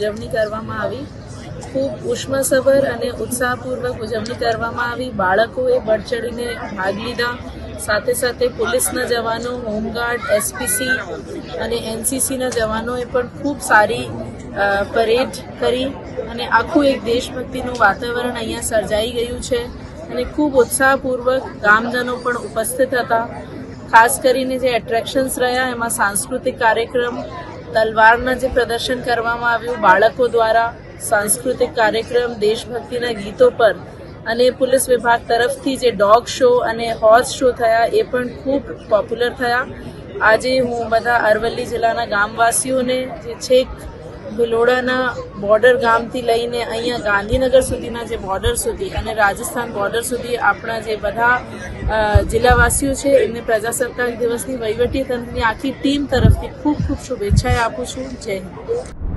ઉજવણી કરવામાં આવી. ખૂબ ઉષ્માસભર અને ઉત્સાહપૂર્વક ઉજવણી કરવામાં આવી. બાળકોએ બળ ચડીને ભાગ લીધા. સાથે સાથે પોલીસના જવાનો, હોમગાર્ડ એસપીસી અને એનસીસીના જવાનોએ પણ ખૂબ સારી પરેડ કરી અને આખું એક દેશભક્તિનું વાતાવરણ અહીંયા સર્જાઈ ગયું છે અને ખૂબ ઉત્સાહપૂર્વક ગામજનો પણ ઉપસ્થિત હતા. ખાસ કરીને જે એટ્રેક્શન્સ રહ્યા, એમાં સાંસ્કૃતિક કાર્યક્રમ તલવારના જે પ્રદર્શન કરવામાં આવ્યું, બાળકો દ્વારા સાંસ્કૃતિક કાર્યક્રમ, દેશભક્તિના ગીતો પર અને પોલીસ વિભાગ તરફથી જે ડોગ શો અને હોર્સ શો થયા, એ પણ ખૂબ પોપ્યુલર થયા. આજે હું બધા અરવલ્લી જિલ્લાના ગામવાસીઓને જે છેક ભિલોડાના બોર્ડર ગામથી લઈને અહીંયા ગાંધીનગર સુધીના જે બોર્ડર સુધી અને રાજસ્થાન બોર્ડર સુધી આપણા જે બધા જિલ્લાવાસીઓ છે, એમને પ્રજાસત્તાક દિવસની વહીવટી તંત્રની આખી ટીમ તરફથી ખૂબ ખૂબ શુભેચ્છાએ આપું છું. જય હિન્દ.